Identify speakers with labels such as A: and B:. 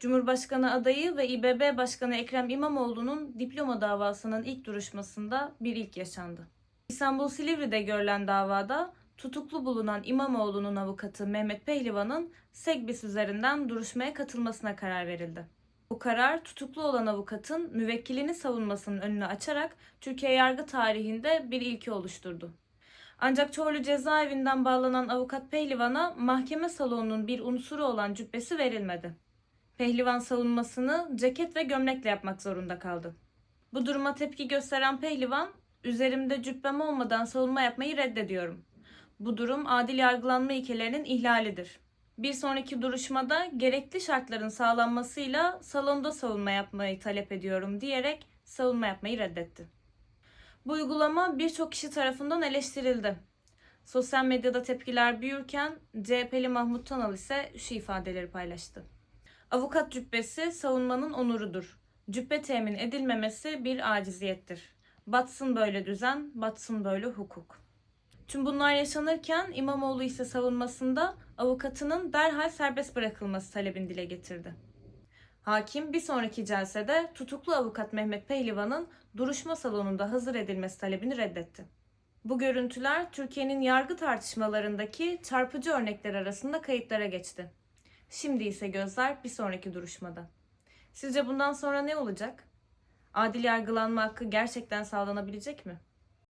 A: Cumhurbaşkanı adayı ve İBB Başkanı Ekrem İmamoğlu'nun diploma davasının ilk duruşmasında bir ilk yaşandı. İstanbul Silivri'de görülen davada tutuklu bulunan İmamoğlu'nun avukatı Mehmet Pehlivan'ın Segbis üzerinden duruşmaya katılmasına karar verildi. Bu karar tutuklu olan avukatın müvekkilini savunmasının önünü açarak Türkiye yargı tarihinde bir ilki oluşturdu. Ancak Çorlu cezaevinden bağlanan avukat Pehlivan'a mahkeme salonunun bir unsuru olan cübbesi verilmedi. Pehlivan savunmasını ceket ve gömlekle yapmak zorunda kaldı. Bu duruma tepki gösteren Pehlivan, üzerimde cübbem olmadan savunma yapmayı reddediyorum. Bu durum adil yargılanma ilkelerinin ihlalidir. Bir sonraki duruşmada gerekli şartların sağlanmasıyla salonda savunma yapmayı talep ediyorum diyerek savunma yapmayı reddetti. Bu uygulama birçok kişi tarafından eleştirildi. Sosyal medyada tepkiler büyürken CHP'li Mahmut Tanal ise şu ifadeleri paylaştı. Avukat cübbesi savunmanın onurudur. Cübbe temin edilmemesi bir aciziyettir. Batsın böyle düzen, batsın böyle hukuk. Tüm bunlar yaşanırken İmamoğlu ise savunmasında avukatının derhal serbest bırakılması talebini dile getirdi. Hakim bir sonraki celsede tutuklu avukat Mehmet Pehlivan'ın duruşma salonunda hazır edilmesi talebini reddetti. Bu görüntüler Türkiye'nin yargı tartışmalarındaki çarpıcı örnekler arasında kayıtlara geçti. Şimdi ise gözler bir sonraki duruşmada. Sizce bundan sonra ne olacak? Adil yargılanma hakkı gerçekten sağlanabilecek mi?